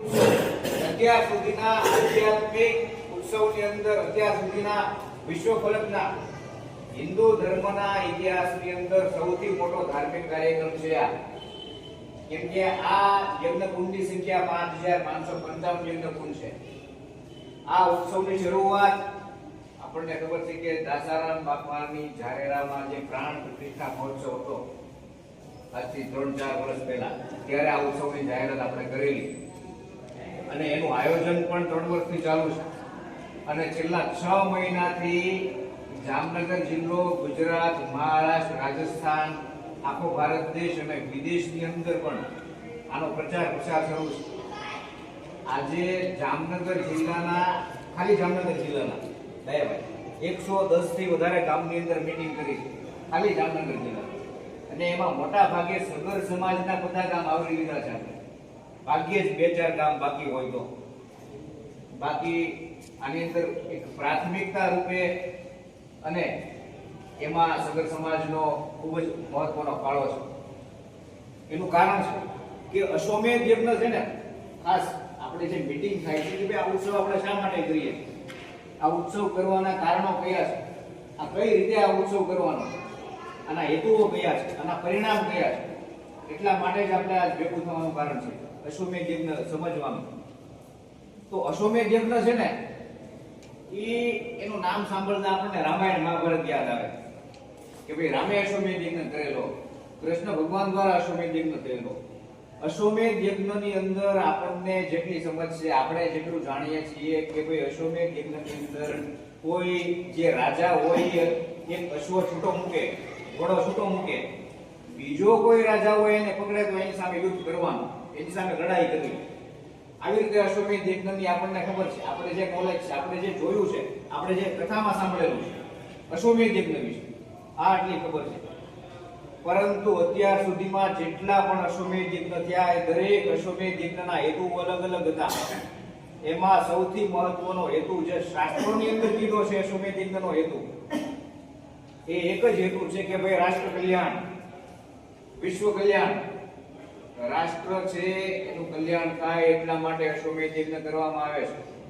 અત્યાર સુધીના આધ્યાત્મિક ઉત્સવની અંદર, અત્યાર સુધીના વિશ્વ હિન્દુ ધર્મના ઇતિહાસની અંદર સૌથી મોટો ધાર્મિક કાર્યક્રમ છે આ. કેમ કે આ યજ્ઞકુંડની સંખ્યા પાંચ હજાર પાંચસો પંચાવન યજ્ઞકુંડ છે. આ ઉત્સવની શરૂઆત આપણને ખબર છે કે દાસારામ બાપાની ઝારેરામાં જે પ્રાણ પ્રતિષ્ઠા મહોત્સવ હતો, આજથી ત્રણ ચાર વર્ષ પહેલા, ત્યારે આ ઉત્સવની જાહેરાત આપણે કરેલી. અને એનું આયોજન પણ ત્રણ વર્ષથી ચાલુ છે. અને છેલ્લા છ મહિનાથી જામનગર જિલ્લો, ગુજરાત, મહારાષ્ટ્ર, રાજસ્થાન, આખો ભારત દેશ અને વિદેશની અંદર પણ આનો પ્રચાર પ્રસાર થયો છે. આજે જામનગર જિલ્લાના, ખાલી જામનગર જિલ્લાના દયાભાઈ એકસો દસથી વધારે ગામની અંદર મિટિંગ કરી છે. ખાલી જામનગર જિલ્લા અને એમાં મોટા ભાગે સગર સમાજના બધા ગામ આવરી લીધા છે. ભાગ્યે જ બે, ચાર ગામ બાકી હોય તો. બાકી આની અંદર એક પ્રાથમિકતા રૂપે અને એમાં સગર સમાજનો ખૂબ જ મહત્વનો ફાળો છે. એનું કારણ છે કે અશ્વમેધ યજ્ઞ છે ને, ખાસ આપણે જે મીટિંગ થાય છે કે ભાઈ આ ઉત્સવ આપણે શા માટે કરીએ? આ ઉત્સવ કરવાના કારણો કયા છે? આ કઈ રીતે આ ઉત્સવ કરવાનો આના હેતુઓ કયા છે? આના પરિણામ કયા છે? એટલા માટે જ આપણે આજ ભેગું થવાનું કારણ છે. અશ્વમેધ યજ્ઞ સમજવાનું. તો અશ્વમેધ યજ્ઞ છે ને એ એનું નામ સાંભળતા આપણને રામાયણ મહાભારત યાદ આવે. કે ભાઈ રામે અશ્વમેઘ યજ્ઞ કરેલો, કૃષ્ણ ભગવાન દ્વારા અશ્વમેઘ યજ્ઞ થયેલો. અશ્વમેધ યજ્ઞની અંદર આપણને જેટલી સમજ છે, આપણે જેટલું જાણીએ છીએ કે ભાઈ અશ્વમેધ યજ્ઞની અંદર કોઈ જે રાજા હોય એક અશ્વ છૂટો મૂકે, ઘોડો છૂટો મૂકે. બીજો કોઈ રાજા હોય એને પકડે તો એની સામે યુદ્ધ કરવાનું. એની સામે લડાઈ કરવી. આવી રીતે અશ્વમેધ યજ્ઞની આપણને ખબર છે. આપણે જે નોલેજ છે, આપણે જે જોયું છે, આપણે જે કથામાં સાંભળેલું છે અશ્વમેધ યજ્ઞ વિશે આ આટલી ખબર છે. પરંતુ અત્યાર સુધીમાં જેટલા પણ અશ્વમેધ યજ્ઞ થયા, એ દરેક અશ્વમેધ યજ્ઞના હેતુ અલગ અલગ હતા. એમાં સૌથી મહત્વનો હેતુ જે શાસ્ત્રોની અંદર કીધો છે અશ્વમેધ યજ્ઞનો હેતુ, એ એક જ હેતુ છે કે ભાઈ રાષ્ટ્ર કલ્યાણ, વિશ્વ કલ્યાણ. રાષ્ટ્ર છે, એનું કલ્યાણ થાય એટલા માટે અશ્વમેધ યજ્ઞ કરવામાં આવે છે.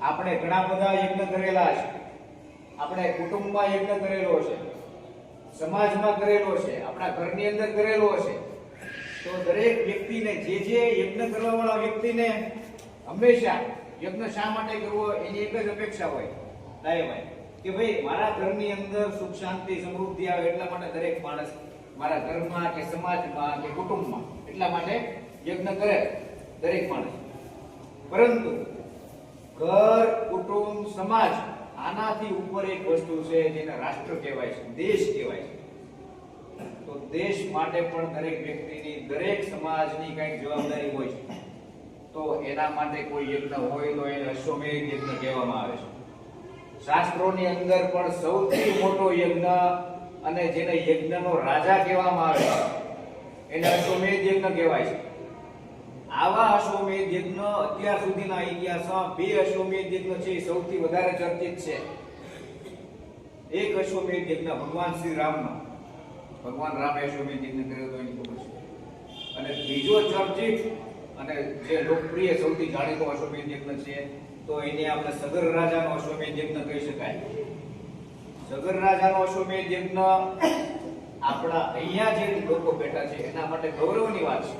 આપણે ઘણા બધા યજ્ઞ કરેલા છે. આપણે કુટુંબમાં યજ્ઞ કરેલો છે. સમાજમાં કરેલો છે. આપણા ઘરની અંદર કરેલો છે. તો દરેક વ્યક્તિને જે જે યજ્ઞ કરવા વાળા વ્યક્તિને હંમેશા યજ્ઞ શા માટે કરવો એની એક જ અપેક્ષા હોય. દાયભાઈ કે ભાઈ, મારા ઘરની અંદર સુખ શાંતિ સમૃદ્ધિ આવે એટલા માટે દરેક માણસ મારા ઘરમાં કે સમાજમાં કે કુટુંબમાં એટલા માટે યજ્ઞ કરે દરેક માણસ. પરંતુ ઘર, કુટુંબ, સમાજ આનાથી ઉપર એક વસ્તુ છે જેને રાષ્ટ્ર કહેવાય છે, દેશ કહેવાય છે. તો દેશ માટે પણ દરેક વ્યક્તિની, દરેક સમાજની કંઈક જવાબદારી હોય છે. તો એના માટે કોઈ યજ્ઞ હોય તો એને અશ્વમેધ યજ્ઞ કહેવામાં આવે છે. શાસ્ત્રોની અંદર પણ સૌથી મોટો યજ્ઞ અને જેને યજ્ઞનો રાજા કહેવામાં આવે છે એને અશ્વમેધ યજ્ઞ કહેવાય છે. આવા અશ્વમેધ યજ્ઞ અત્યાર સુધીના ઇતિહાસમાં બે અશ્વમેધ યજ્ઞ છે સૌથી વધારે ચર્ચિત છે. એક અશ્વમેધ યજ્ઞ ભગવાન શ્રી રામનો ભગવાન રામે અશ્વમેધ યજ્ઞ કર્યો હતો, એની ખબર છે. અને બીજો ચર્ચિત અને જે લોકપ્રિય સૌથી જાણીતો અશ્વમેધ યજ્ઞ છે, તો એને આપણે સગર રાજાનો અશ્વમેધ યજ્ઞ કહી શકાય. સગર રાજાનો અશ્વમેધ યજ્ઞ આપણા અહીંયા જે લોકો બેઠા છે, એના માટે ગૌરવની વાત છે.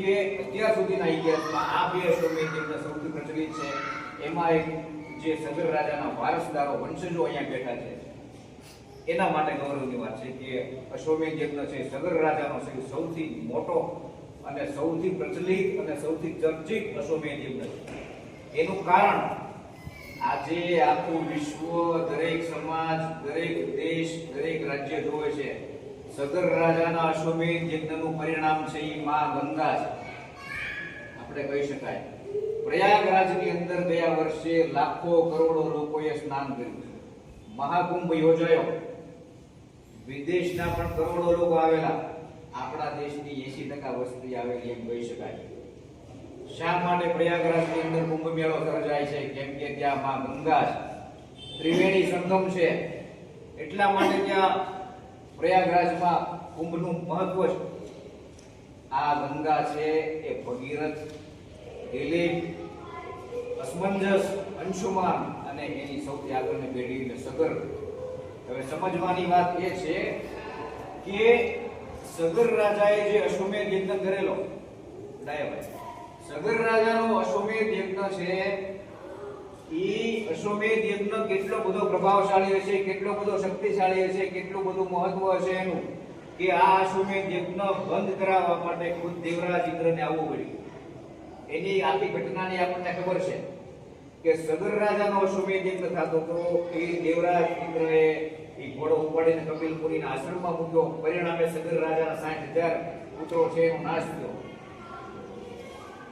એ અત્યાર સુધીના ઇતિહાસમાં આ બે યજ્ઞ સૌથી પ્રચલિત છે. એમાં એક જે સગર રાજાના વારસદારો વંશજો અહીંયા બેઠા છે. એના માટે ગૌરવની વાત છે કે અશ્વમેધ યજ્ઞ છે સગર રાજાનો છે સૌથી મોટો અને સૌથી પ્રચલિત અને સૌથી ચર્ચિત અશ્વમેધ યજ્ઞ છે. એનું કારણ આજે આખું વિશ્વ, દરેક સમાજ, દરેક દેશ, દરેક રાજ્ય જોવે છે. સગર રાજાના અશ્વમેધ યજ્ઞનું પરિણામ છે એ મા ગંગા છે. આપણે કહી શકાય. પ્રયાગરાજની અંદર ગયા વર્ષે લાખો કરોડો લોકોએ સ્નાન કર્યું મહાકુંભ યોજાયો. વિદેશના પણ કરોડો લોકો આવેલા. આપણા દેશની 80% વસ્તી આવેલી એમ કહી શકાય. શા માટે પ્રયાગરાજની અંદર કુંભ મેળો સર્જાય છે? કેમ કે ત્યાં માં ગંગા ત્રિવેણી સંગમ છે. એટલા માટે ત્યાં પ્રયાગરાજમાં કુંભનું મહત્વ છે. આ ગંગા છે એ ભગીરથ, દિલીપ અસમંજસ અંશુમાન અને એની સૌથી આગળની પેઢી સગર. હવે સમજવાની વાત એ છે કે સગર રાજાએ જે અશ્વમેધ યજ્ઞ કરેલો ડાયાભાઈ સગર રાજાનો અશ્વમેધ યજ્ઞ છે. ઈ અશ્વમેધ યજ્ઞ કેટલો બધો પ્રભાવશાળી હશે, કેટલો બધો શક્તિશાળી હશે, કેટલું બધું મહત્વ હશે એનું કે આ અશ્વમેધ યજ્ઞ બંધ કરાવવા માટે ખુદ દેવરાજ ઇન્દ્રને આવવું પડ્યું. એની આખી ઘટનાની આપણને ખબર છે કે સગર રાજાનો અશ્વમેધ યજ્ઞ થતો તો એ દેવરાજ ઇન્દ્રએ એ ઘોડો ઉપાડીને કપિલપુરીના આશ્રમમાં મૂક્યો. પરિણામે સગર રાજાના સાઠ હજાર પુત્રો છે, એનો નાશ થયો.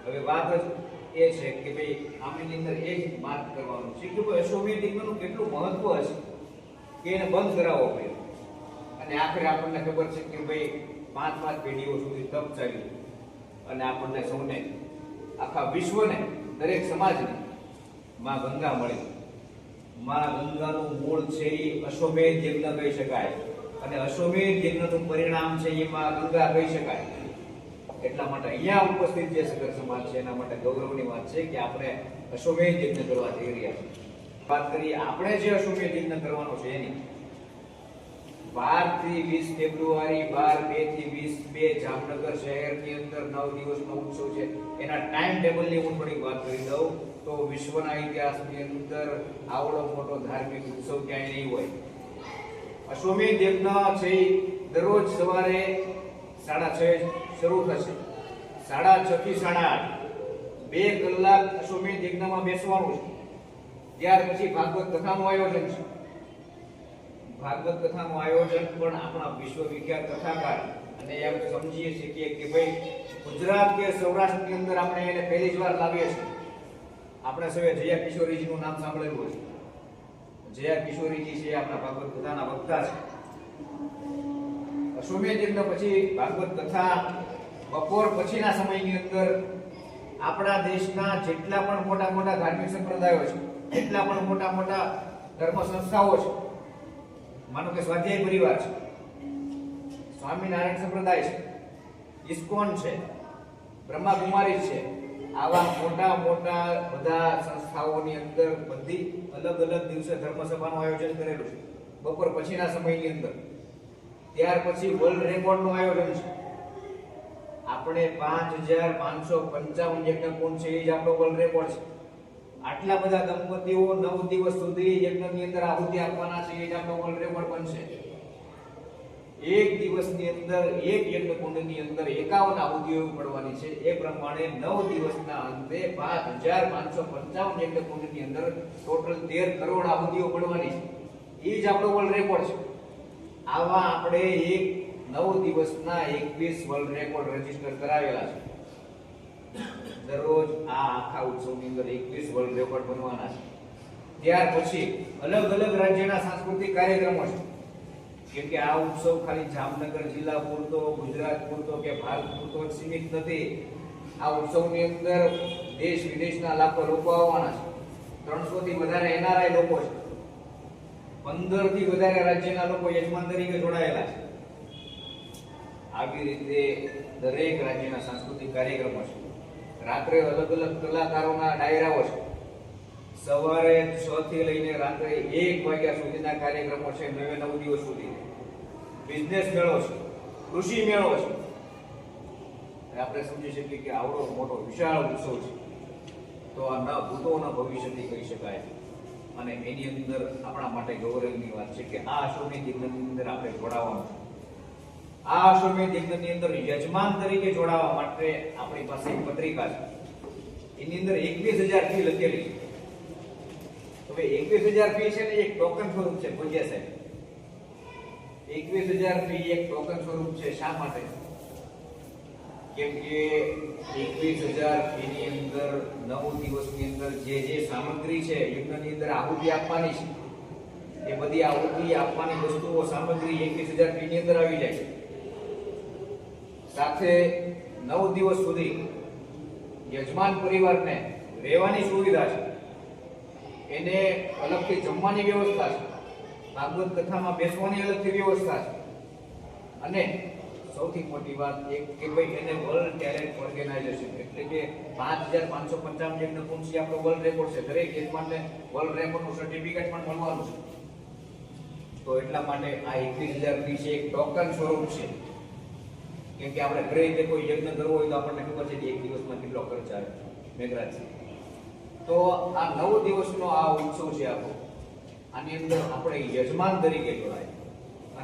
હવે વાત જ એ છે કે ભાઈ, આમની અંદર એ જ વાત કરવાનું છે. કે ભાઈ અશ્વમેધ યજ્ઞનું કેટલું મહત્વ હશે કે એને બંધ કરાવવો પડે? અને આખરે આપણને ખબર છે કે ભાઈ, પાંચ પાંચ પેઢીઓ સુધી તપ ચાલ્યું. અને આપણને સૌને, આખા વિશ્વને, દરેક સમાજને માં ગંગા મળી. માં ગંગાનું મૂળ છે એ અશ્વમેધ યજ્ઞ કહી શકાય. અને અશ્વમેધ યજ્ઞનું પરિણામ છે એ માં ગંગા કહી શકાય. એટલા માટે અહીંયા ઉપસ્થિત જે સગર સમાજ છે, એના માટે ગૌરવની વાત છે કે આપણે અશ્વમેધ યજ્ઞ કરવા જઈ રહ્યા છીએ. વાત કરી આપણે જે અશ્વમેધ યજ્ઞ કરવાનો છે એની. બારથી વીસ ફેબ્રુઆરી, બાર બેથી વીસ બે જામનગર શહેરની અંદર નવ દિવસનો ઉત્સવ છે. એના ટાઈમ ટેબલની હું થોડીક વાત કરી દઉં. તો વિશ્વના ઇતિહાસની અંદર આવડો મોટો ધાર્મિક ઉત્સવ ક્યાંય નહીં હોય. અશ્વમેધ યજ્ઞ છે દરરોજ સવારે સાડા છ શરૂ થશે. સાડા છ થી સાડા આઠ. બે કલાક અશ્વમેધ યજ્ઞમાં બેસવાનું છે. ત્યાર પછી ભાગવત કથાનું આયોજન છે. ભાગવત કથાનું આયોજન પણ આપણા વિશ્વ વિખ્યાત કથાકાર અને એમ સમજીએ છીએ કે ભાઈ ગુજરાત કે સૌરાષ્ટ્રની અંદર આપણે એને પહેલી જ વાર લાવીએ છીએ. આપણે સૌએ જયા કિશોરીજીનું નામ સાંભળેલું છે જયા કિશોરીજી છે આપણા ભાગવત કથાના વક્તા છે. અશ્વમેધ પછી ભાગવત કથા, બપોર પછીના સમયની અંદર આપણા દેશના જેટલા પણ મોટા મોટા ધાર્મિક સંપ્રદાયો છે, જેટલા પણ મોટા મોટા ધર્મ સંસ્થાઓ છે, માનો કે સ્વાધ્યાય પરિવાર છે, સ્વામિનારાયણ સંપ્રદાય છે, ઇસ્કોન છે બ્રહ્મા કુમારી છે, આવા મોટા મોટા બધા સંસ્થાઓની અંદર બધી અલગ અલગ દિવસે ધર્મસભાનું આયોજન કરેલું છે, બપોર પછીના સમયની અંદર. ત્યાર પછી વર્લ્ડ રેકોર્ડનું આયોજન છે. આપણે પાંચ હજાર પાંચસો પંચાવન યજ્ઞ કુંડ છે, એ જ આપણો વર્લ્ડ રેકોર્ડ છે. આટલા બધા દંપતીઓ નવ દિવસ સુધી યજ્ઞની અંદર આહુતિ આપવાના છે, એ જ આપણો વર્લ્ડ રેકોર્ડ બનશે. એક દિવસની અંદર, એક યજ્ઞ કુંડની અંદર એકાવન આહુતિઓ પડવાની છે. એ પ્રમાણે નવ દિવસના અંતે પાંચ હજાર પાંચસો પંચાવન યજ્ઞ કુંડની અંદર ટોટલ તેર કરોડ આહુતિઓ પડવાની છે. એ જ આપણો વર્લ્ડ રેકોર્ડ છે. આવા આપણે એક નવ દિવસના એકવીસ વર્લ્ડ રેકોર્ડ રજિસ્ટર કરાવેલા છે. દરરોજ આ આખા ઉત્સવની અંદર એકવીસ વર્લ્ડ રેકોર્ડ બનવાના છે. ત્યાર પછી અલગ અલગ રાજ્યના સાંસ્કૃતિક કાર્યક્રમો છે. કેમ કે આ ઉત્સવ ખાલી જામનગર જિલ્લા પૂરતો, ગુજરાત પૂરતો કે ભારત પૂરતો સીમિત નથી. આ ઉત્સવની અંદર દેશ વિદેશના લાખો લોકો આવવાના છે. ત્રણસો થી વધારે એનઆરઆઈ લોકો છે. પંદરથી વધારે રાજ્યના લોકો યજમાન તરીકે જોડાયેલા છે. આવી રીતે દરેક રાજ્યના સાંસ્કૃતિક કાર્યક્રમો છે. રાત્રે અલગ અલગ કલાકારોના ડાયરાઓ છે. સવારે છ થી લઈને રાત્રે એક વાગ્યા સુધીના કાર્યક્રમો છે નવે નવ દિવસ સુધી. બિઝનેસ મેળો છે. કૃષિ મેળો છે. આપણે સમજી શકીએ કે આવડો મોટો વિશાળ ઉત્સવ છે. તો આ ન ભૂતો ભવિષ્યથી કહી શકાય. અને એની અંદર આપણા માટે ગૌરવની વાત છે કે આ અશ્વમેધ યજ્ઞની અંદર આપણે જોડાવાનું આ અશ્વમેધ યજ્ઞની અંદર યજમાન તરીકે જોડાવા માટે આપણી પાસે એક પત્રિકા છે. એની અંદર એકવીસ હજાર ફી લખેલી છે. હવે એકવીસ હજાર ફી છે ને એક ટોકન સ્વરૂપ છે ભોજિયા સાહેબ. એકવીસ હજાર ફી એક ટોકન સ્વરૂપ છે શા માટે? કેમ કે એકવીસ હજાર એની અંદર, નવ દિવસની અંદર જે જે સામગ્રી છે યજ્ઞની અંદર આહુતિ આપવાની છે, એ બધી આહુતિ આપવાની વસ્તુઓ, સામગ્રી એકવીસ હજાર ફીની અંદર આવી જાય. છે સાથે નવ દિવસ સુધી યજમાન પરિવારને રહેવાની સુવિધા છે. એને અલગથી જમવાની વ્યવસ્થા છે. ભાગવત કથામાં બેસવાની અલગથી વ્યવસ્થા છે. અને સૌથી મોટી વાત એક કે ભાઈ એને વર્લ્ડ ટેલેન્ટ ઓર્ગેનાઇઝેશન એટલે કે પાંચ હજાર પાંચસો પંચાવન યજ્ઞ છે આપણો વર્લ્ડ રેકોર્ડ છે. દરેક યજમાનને વર્લ્ડ રેકોર્ડનું સર્ટિફિકેટ પણ મળવાનું છે. તો એટલા માટે આ એકવીસ હજાર ત્રીસ એક ટોકન સ્વરૂપ છે. કેમ કે આપણે ઘરે રીતે કોઈ યજ્ઞ કરવો હોય તો આપણને ખબર છે કે એક દિવસમાં કેટલો ખર્ચ આવે. મેઘરાજ. તો આ નવ દિવસનો આ ઉત્સવ છે આપણો. આની અંદર આપણે યજમાન તરીકે જોડાય.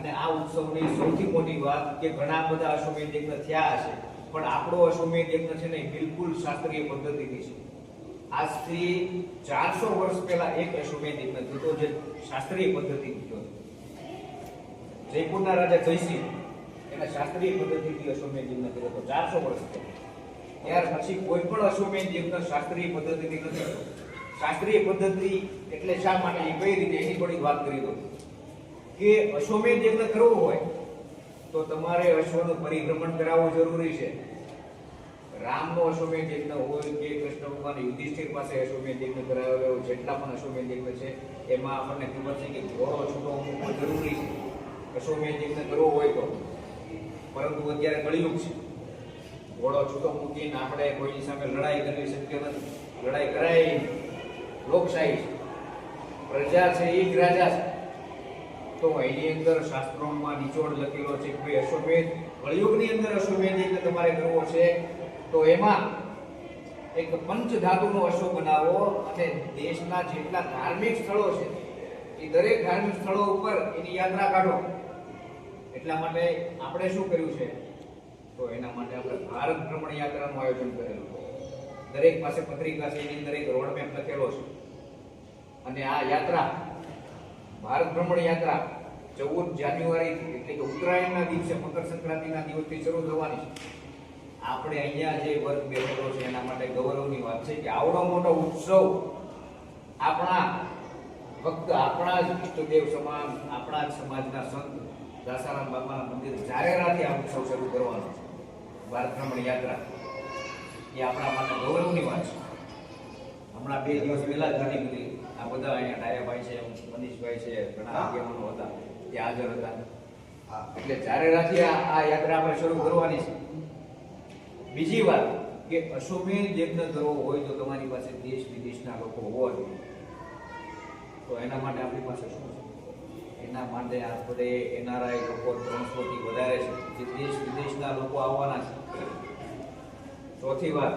અને આ ઉત્સવની સૌથી મોટી વાત કે ઘણા બધા અશ્વમેધ યજ્ઞ થયા હશે, પણ આપણો અશ્વમેધ યજ્ઞ છે ને બિલકુલ શાસ્ત્રીય પદ્ધતિથી છે. આજથી ચારસો વર્ષ પહેલા એક અશ્વમેધ યજ્ઞ થતો જે શાસ્ત્રીય પદ્ધતિથી થયો જયપુરના રાજા જયસિંહ એના શાસ્ત્રીય પદ્ધતિથી અશ્વમેધ યજ્ઞ કર્યો હતો, ચારસો વર્ષ પહેલા. ત્યાર પછી કોઈ પણ અશ્વમેધ યજ્ઞ શાસ્ત્રીય પદ્ધતિથી નથી શાસ્ત્રીય પદ્ધતિ એટલે શા માટે એ કઈ રીતે એની થોડીક વાત કરી દઉં. કે અશ્વમેધ યજ્ઞ કરવો હોય, તો તમારે અશ્વનું પરિભ્રમણ કરાવવું જરૂરી છે. રામનો અશ્વમેધ યજ્ઞ હોય, કે કૃષ્ણ ભગવાન યુધિષ્ઠિર પાસે અશ્વમેધ યજ્ઞ કરાવેલો જેટલા પણ અશ્વમેધ યજ્ઞ છે, એમાં આપણને ખબર છે કે ઘોડો છૂટો મૂકવો જરૂરી છે. અશ્વમેધ યજ્ઞ કરવો હોય તો. પરંતુ અત્યારે કળિયુગ છે. ઘોડો છૂટો મૂકીને આપણે કોઈની સામે લડાઈ કરવી શક્ય નથી. લડાઈ કરાય. લોકશાહી છે. પ્રજા છે એ જ રાજા છે. તો એની અંદર શાસ્ત્રોમાં નિચોડ લખેલો છે કે અશ્વમેધ, કળિયુગની અંદર અશ્વમેધ યજ્ઞ તમારે કરવો છે. તો એમાં એક પંચ ધાતુનો અશ્વ બનાવો અને દેશના જેટલા ધાર્મિક સ્થળો છે, એ દરેક ધાર્મિક સ્થળો ઉપર એની યાત્રા કાઢો. એટલા માટે આપણે શું કર્યું છે? તો એના માટે આપણે ભારત ભ્રમણ યાત્રાનું આયોજન કરેલું. દરેક પાસે પત્રિકા છે, એની અંદર એક રોડ લખેલો છે. અને આ યાત્રા ભારત ભ્રમણ યાત્રા ચૌદ જાન્યુઆરી એટલે કે ઉત્તરાયણના દિવસે મકર સંક્રાંતિના દિવસથી શરૂ થવાની છે. આપણે અહીંયા જે વર્ગ બેઠેલો છે એના માટે ગૌરવની વાત છે કે આવડો મોટો ઉત્સવ આપણા ફક્ત આપણા જ ઈષ્ટદેવ સમાન, આપણા જ સમાજના સંત દાસારામ બાપાના મંદિર જારેરાથી આ ઉત્સવ શરૂ કરવાનો છે. ભારત ભ્રમણ યાત્રા એ આપણા માટે ગૌરવની વાત છે. હમણાં બે દિવસ પહેલા જ બધી આ બધા અહીંયા ડાયાભાઈ છે મનીષભાઈ છે ઘણા આગેવાનો હતા તે હાજર હતા. એટલે જ્યારે આ આ યાત્રા આપણે શરૂ કરવાની છે બીજી વાત કે અશ્વમેધ યજ્ઞ કરવો હોય તો તમારી પાસે દેશ વિદેશના લોકો હોવા જોઈએ. તો એના માટે આપણી પાસે શું છે? એના માટે આપણે એનઆરઆઈ લોકો ત્રણસોથી વધારે છે જે દેશ વિદેશના લોકો આવવાના છે. ચોથી વાત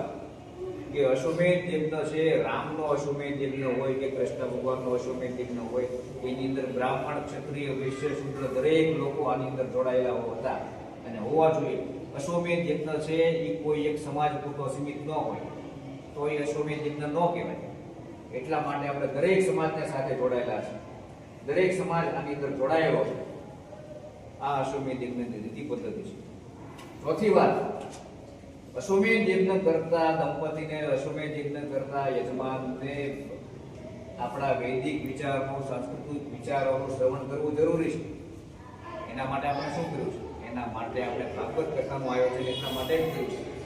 કે અશ્વમેધ યજ્ઞ છે, રામનો અશ્વમેધ યજ્ઞ હોય કે કૃષ્ણ ભગવાનનો અશ્વમેધ યજ્ઞ હોય, એની અંદર બ્રાહ્મણ, ક્ષત્રિય, વૈશ્ય શુદ્ર દરેક લોકો આની અંદર જોડાયેલા હતા. અને હોવા જોઈએ, અશ્વમેધ યજ્ઞ છે એ કોઈ એક સમાજ પૂરતો સીમિત ન હોય. તો એ અશ્વમેધ યજ્ઞ ન કહેવાય. એટલા માટે આપણે દરેક સમાજને સાથે જોડાયેલા છે. દરેક સમાજ આની અંદર જોડાયેલો છે. આ અશ્વમેધ યજ્ઞની રીતિ પદ્ધતિ છે. ચોથી વાત અશ્વમેધ યજ્ઞ કરતા દંપતીને અશ્વમેધ યજ્ઞ કરતા યજમાનને આપણા વૈદિક વિચારનો, સાંસ્કૃતિક વિચારોનું શ્રવણ કરવું જરૂરી છે. એના માટે આપણે શું કર્યું છે? એના માટે આપણે ભાગવત કથાનું આયોજન એટલા માટે જ કર્યું છે.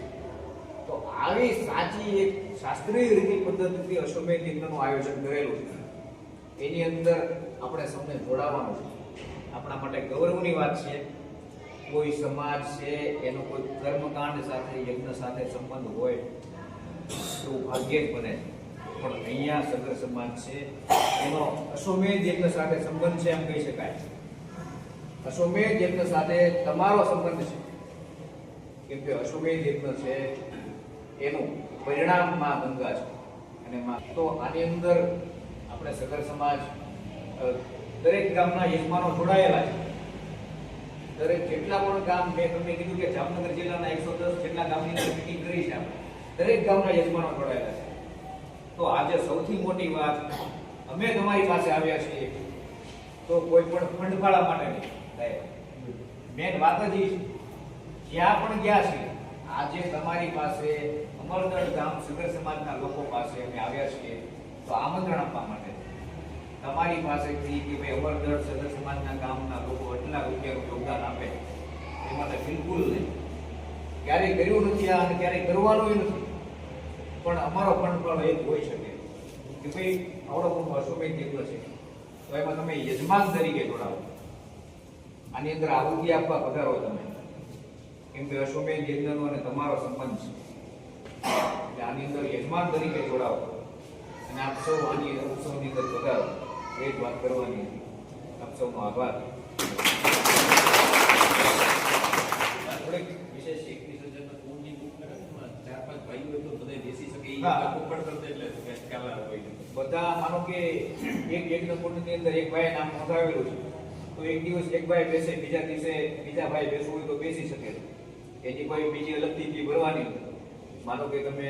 તો આવી સાચી એક શાસ્ત્રીય રીતિ પદ્ધતિથી અશ્વમેધ યજ્ઞનું આયોજન કરેલું છે. એની અંદર આપણે સૌને જોડાવાનું છે. આપણા માટે ગૌરવની વાત છે. કોઈ સમાજ છે, એનો કોઈ કર્મકાંડ સાથે, યજ્ઞ સાથે સંબંધ હોય તો ભાગ્યે જ બને. પણ અહીંયા સગર સમાજ છે, એનો અશ્વમેધ યજ્ઞ સાથે સંબંધ છે એમ કહી શકાય. અશ્વમેધ યજ્ઞ સાથે તમારો સંબંધ છે. કેમ કે અશ્વમેધ યજ્ઞ છે, એનું પરિણામમાં ગંગા છે. અને તો આની અંદર આપણે સગર સમાજ દરેક ગામના યજમાનો જોડાયેલા છે. દરેક જેટલા પણ ગામ મેં તમને કીધું કે જામનગર જિલ્લાના એકસો દસ જેટલા ગામની અંદર મિટિંગ કરી છે દરેક ગામના યજમાનો જોડાયેલા છે. તો આજે સૌથી મોટી વાત, અમે તમારી પાસે આવ્યા છીએ. તો કોઈ પણ ફંડફાળા માટે નહીં. મેન વાત જ જ્યાં પણ ગયા છે, આજે તમારી પાસે અમરદળ ગામ, સગર સમાજના લોકો પાસે અમે આવ્યા છીએ. તો આમંત્રણ આપવા માટે. તમારી પાસેથી કે ભાઈ અમરદળ સદર સમાજના ગામના લોકો આટલા રૂપિયાનું યોગદાન આપે એ માટે બિલકુલ નહીં. ક્યારેય કર્યું નથી આ અને ક્યારેય કરવાનું નથી. પણ અમારો કંટ્રોલ એક હોઈ શકે. કે ભાઈ, આવડો મોટો અશ્વમેધ યજ્ઞ છે. તો એમાં તમે યજમાન તરીકે જોડાવો. આની અંદર આવૃત્તિ આપવા પધારો તમે. કેમ કે અશ્વમેધ યજ્ઞનો અને તમારો સંબંધ છે. આની અંદર યજમાન તરીકે જોડાવો. અને આપ સૌ આની ઉત્સવની અંદર પધારો. એ જ વાત કરવાની હતી. આપ સૌનો આભાર. થોડીક વિશેષ એક બુક કરે ચાર પાંચ ભાઈઓ તો બધાય બેસી શકે એ. પણ કરતા એટલે ખ્યાલ આવે બધા માનો કે એક અંદર એક ભાઈએ નામ નોંધાવેલું છે. તો એક દિવસ એક ભાઈ બેસે બીજા દિવસે બીજા ભાઈ બેસવું હોય તો બેસી શકે. એની કોઈ બીજી અલગથી ફી ભરવાની માનો કે તમે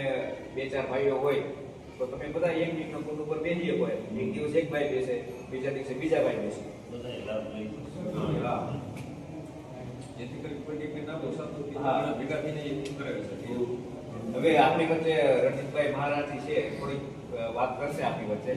બે ચાર ભાઈઓ હોય તો તમે બધા એક યજ્ઞ કુંડ ઉપર બેસી શકો એક દિવસ એક ભાઈ બેસે બીજા દિવસે બીજા ભાઈ બેસે. બધા લાભ લઈ હા. જેથી કરી કોઈ એક ના ઓછાતું તો હા. ભેગા થઈને એક બુક કરાવી શકે. હવે આપણી વચ્ચે રણજીતભાઈ મહારાજી છે થોડીક વાત કરશે આપણી વચ્ચે.